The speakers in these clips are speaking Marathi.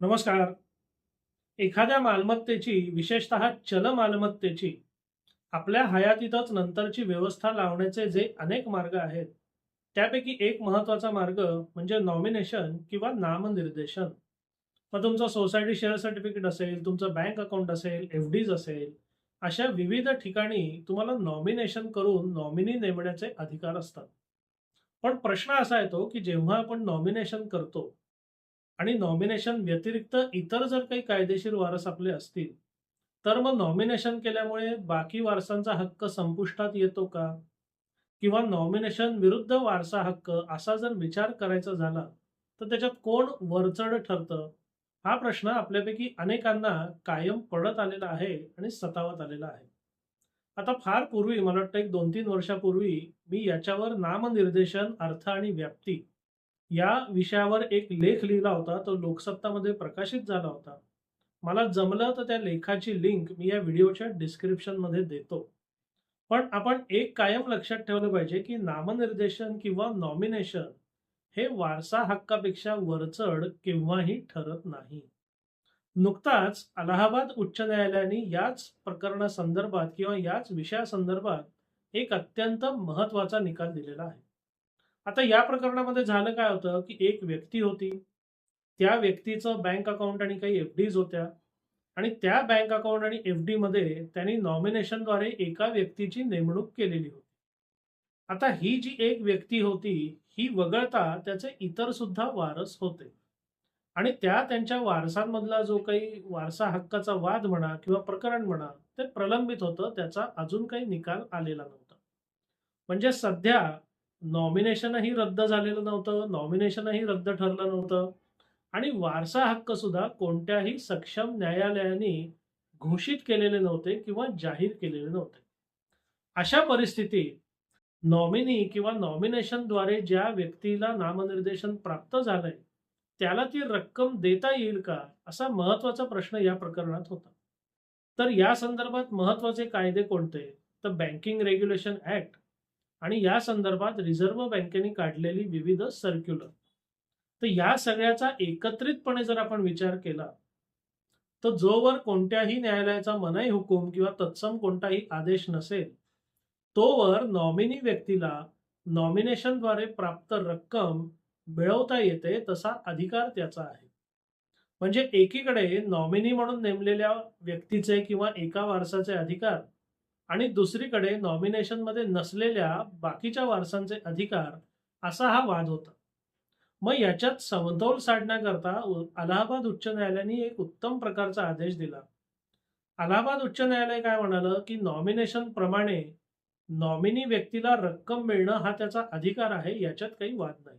नमस्कार. एखाद्या मालमत्तेची, विशेषतः चल मालमत्तेची आपल्या हयातीतच नंतरची व्यवस्था लावण्याचे जे अनेक मार्ग आहेत, त्यापैकी एक महत्त्वाचा मार्ग म्हणजे नॉमिनेशन किंवा नामनिर्देशन. मग तुमचं सोसायटी शेअर सर्टिफिकेट असेल, तुमचं बँक अकाउंट असेल, एफ-डीज असेल, अशा विविध ठिकाणी तुम्हाला नॉमिनेशन करून नॉमिनी नेमण्याचे अधिकार असतात. पण प्रश्न असा येतो, की जेव्हा आपण नॉमिनेशन करतो आणि नॉमिनेशन व्यतिरिक्त इतर जर काही कायदेशीर वारस आपले असतील, तर मग नॉमिनेशन केल्यामुळे बाकी वारसांचा हक्क संपुष्टात येतो का? किंवा नॉमिनेशन विरुद्ध वारसा हक्क असा जर विचार करायचा झाला, तर त्याच्यात कोण वरचढ ठरतं? हा प्रश्न आपल्यापैकी अनेकांना कायम पडत आलेला आहे आणि सतावत आलेला आहे. आता फार पूर्वी मला वाटतं एक 2-3 वर्षापूर्वी मी याच्यावर नामनिर्देशन, अर्थ आणि व्याप्ती या विषयावर एक लेख लिहिला होता. तो लोकसत्तामध्ये प्रकाशित झाला होता. मला जमलं तर त्या लेखाची लिंक मी या व्हिडिओच्या डिस्क्रिप्शनमध्ये देतो. पण आपण एक कायम लक्षात ठेवलं पाहिजे, की नामनिर्देशन किंवा नॉमिनेशन हे वारसा हक्कापेक्षा वरचढ केव्हाही ठरत नाही. नुकताच अलाहाबाद उच्च न्यायालयाने याच प्रकरणासंदर्भात किंवा याच विषयासंदर्भात एक अत्यंत महत्त्वाचा निकाल दिलेला आहे. आता या प्रकरणामध्ये झालं काय होतं, की एक व्यक्ती होती. त्या व्यक्तीचं बँक अकाउंट आणि काही एफ-डीज होत्या आणि त्या बँक अकाउंट आणि एफ-डीमध्ये त्यांनी नॉमिनेशनद्वारे एका व्यक्तीची नेमणूक केलेली होती. आता ही जी एक व्यक्ती होती, ही वगळता त्याचे इतर सुद्धा वारस होते आणि त्या त्यांच्या वारसांमधला जो काही वारसा हक्काचा वाद म्हणा किंवा प्रकरण म्हणा, ते प्रलंबित होतं. त्याचा अजून काही निकाल आलेला नव्हता. म्हणजे सध्या नॉमिनेशनही रद्द झालेलं नव्हतं, नॉमिनेशनही रद्द ठरलं नव्हतं आणि वारसा हक्क सुद्धा कोणत्याही सक्षम न्यायालयाने घोषित केलेले नव्हते किंवा जाहीर केलेले नव्हते. अशा परिस्थितीत नॉमिनी किंवा नॉमिनेशनद्वारे ज्या व्यक्तीला नामनिर्देशन प्राप्त झालंय, त्याला ती रक्कम देता येईल का? असा महत्त्वाचा प्रश्न या प्रकरणात होता. तर या संदर्भात महत्त्वाचे कायदे कोणते? तर बँकिंग रेग्युलेशन ऍक्ट आणि या संदर्भात रिझर्व्ह बँकेने काढलेली विविध सर्क्युलर. तर या सगळ्याचा एकत्रितपणे जर आपण विचार केला, तर जोवर कोणत्याही न्यायालयाचा मनाई हुकूम किंवा तत्सम कोणताही आदेश नसेल, तोवर नॉमिनी व्यक्तीला नॉमिनेशनद्वारे प्राप्त रक्कम मिळवता येते तसा अधिकार त्याचा आहे. म्हणजे एकीकडे नॉमिनी म्हणून नेमलेल्या व्यक्तीचे किंवा एका वारसाचे अधिकार आणि दुसरीकडे नॉमिनेशनमध्ये नसलेल्या बाकीच्या वारसांचे अधिकार असा हा वाद होता. मग याच्यात समतोल साधण्याकरता अलाहाबाद उच्च न्यायालयाने एक उत्तम प्रकारचा आदेश दिला. अलाहाबाद उच्च न्यायालय काय म्हणालं, की नॉमिनेशन प्रमाणे नॉमिनी व्यक्तीला रक्कम मिळणं हा त्याचा अधिकार आहे, याच्यात काही वाद नाही.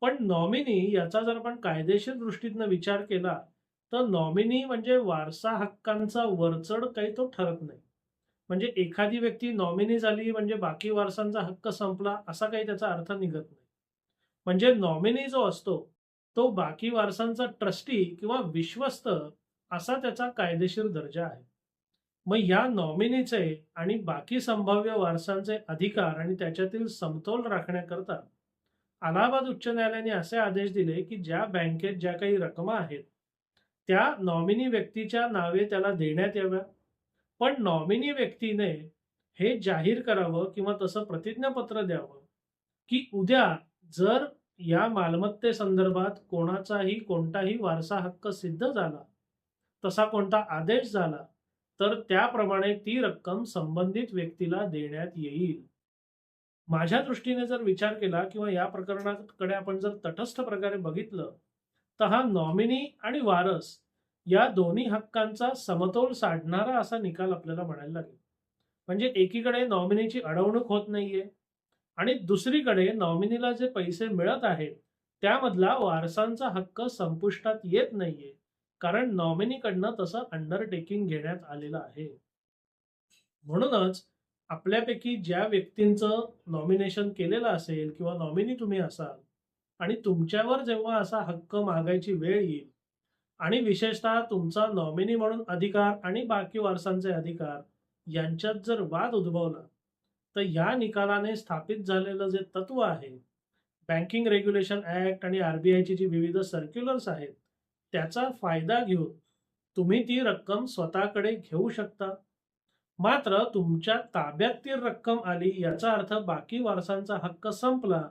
पण नॉमिनी याचा जर आपण कायदेशीर दृष्टीतनं विचार केला, तर नॉमिनी म्हणजे वारसा हक्कांचा वरचढ काही तो ठरत नाही. म्हणजे एखादी व्यक्ती नॉमिनी झाली म्हणजे बाकी वारसांचा हक्क संपला असा काही त्याचा अर्थ निघत नाही. म्हणजे नॉमिनी जो असतो, तो बाकी वारसांचा ट्रस्टी किंवा विश्वस्त असा त्याचा कायदेशीर दर्जा आहे. मग या नॉमिनीचे आणि बाकी संभाव्य वारसांचे अधिकार आणि त्याच्यातील समतोल राखण्याकरता अलाहाबाद उच्च न्यायालयाने असे आदेश दिले, की ज्या बँकेत ज्या काही रकमा आहेत, त्या नॉमिनी व्यक्तीच्या नावे त्याला देण्यात याव्या. पण नॉमिनी व्यक्तीने हे जाहीर करावं किंवा तसं प्रतिज्ञापत्र द्यावं, की उद्या जर या मालमत्तेसंदर्भात कोणाचाही कोणताही वारसा हक्क सिद्ध झाला, तसा कोणता आदेश झाला, तर त्याप्रमाणे ती रक्कम संबंधित व्यक्तीला देण्यात येईल. माझ्या दृष्टीने जर विचार केला किंवा या प्रकरणाकडे आपण जर तटस्थ प्रकारे बघितलं, तर हा नॉमिनी आणि वारस या दोन्ही हक्कांचा समतोल साधणारा असा निकाल आपल्याला म्हणायला लागेल. म्हणजे एकीकडे नॉमिनीची अडवणूक होत नाहीये आणि दुसरीकडे नॉमिनीला जे पैसे मिळत आहेत, त्यामधला वारसांचा हक्क संपुष्टात येत नाहीये. कारण नॉमिनीकडनं तसं अंडरटेकिंग घेण्यात आलेलं आहे. म्हणूनच आपल्यापैकी ज्या व्यक्तींचं नॉमिनेशन केलेलं असेल किंवा नॉमिनी तुम्ही असाल आणि तुमच्यावर जेव्हा असा हक्क मागायची वेळ येईल आणि विशेषतः तुमचा नॉमिनी म्हणून अधिकार आणि बाकी वारसांचे अधिकार यांच्यात जर वाद उद्भवला, तर या निकालाने स्थापित झालेलं जे तत्व आहे, बँकिंग रेग्युलेशन ॲक्ट आणि आर-बी-आयची जी विविध सर्क्युलर्स आहेत, त्याचा फायदा घेऊन तुम्ही ती रक्कम स्वतःकडे घेऊ शकता. मात्र तुमच्या ताब्यात ती रक्कम आली याचा अर्थ बाकी वारसांचा हक्क संपला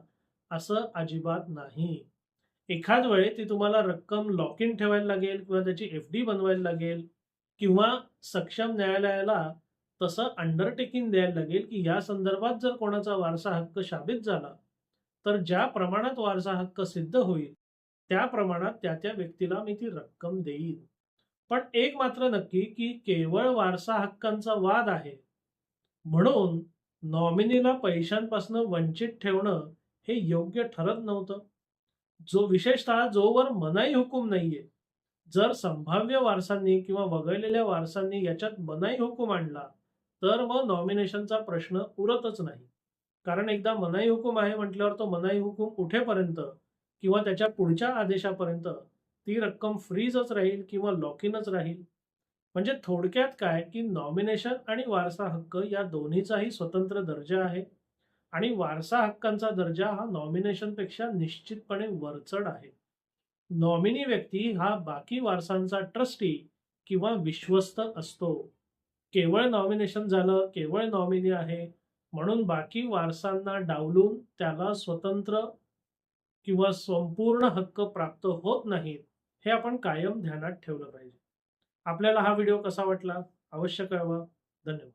असं अजिबात नाही. एखाद वेळे ती तुम्हाला रक्कम लॉक इन ठेवायला लागेल किंवा त्याची एफ डी बनवायला लागेल किंवा सक्षम न्यायालयाला तसं अंडरटेकिंग द्यायला लागेल की या संदर्भात जर कोणाचा वारसा हक्क शाबित झाला तर ज्या प्रमाणात वारसा हक्क सिद्ध होईल त्या प्रमाणात त्या त्या व्यक्तीला मी ती रक्कम देईन. पण एक मात्र नक्की की केवळ वारसा हक्कांचा वाद आहे. म्हणून नॉमिनीला पैशांपासून वंचित ठेवणं हे योग्य ठरत नव्हतं. जो विशेषतः जोवर मनाई हुकूम नाहीये जर संभाव्य वारसांनी किंवा वगळलेल्या वारसांनी याच्यात मनाई हुकूम आणला तर मग नॉमिनेशनचा प्रश्न उरतच नाही. कारण एकदा मनाई हुकूम आहे म्हटल्यावर तो मनाई हुकूम उठेपर्यंत किंवा त्याच्या पुढच्या आदेशापर्यंत ती रक्कम फ्रीजच राहील किंवा लॉकिनच राहील? म्हणजे थोडक्यात काय की नॉमिनेशन आणि वारसा हक्क या दोन्हीचाही स्वतंत्र दर्जा आहे? आणि वारसा हक्कांचा दर्जा हा नॉमिनेशनपेक्षा निश्चितपणे वरचढ आहे. नॉमिनी व्यक्ती हा बाकी वारसांचा ट्रस्टी किंवा विश्वस्त असतो. केवळ नॉमिनेशन झालं केवळ नॉमिनी आहे म्हणून बाकी वारसांना डावलून त्याला स्वतंत्र किंवा संपूर्ण हक्क प्राप्त होत नाहीत हे आपण कायम ध्यानात ठेवलं पाहिजे. आपल्याला हा व्हिडिओ कसा वाटला? अवश्य कळवा. धन्यवाद.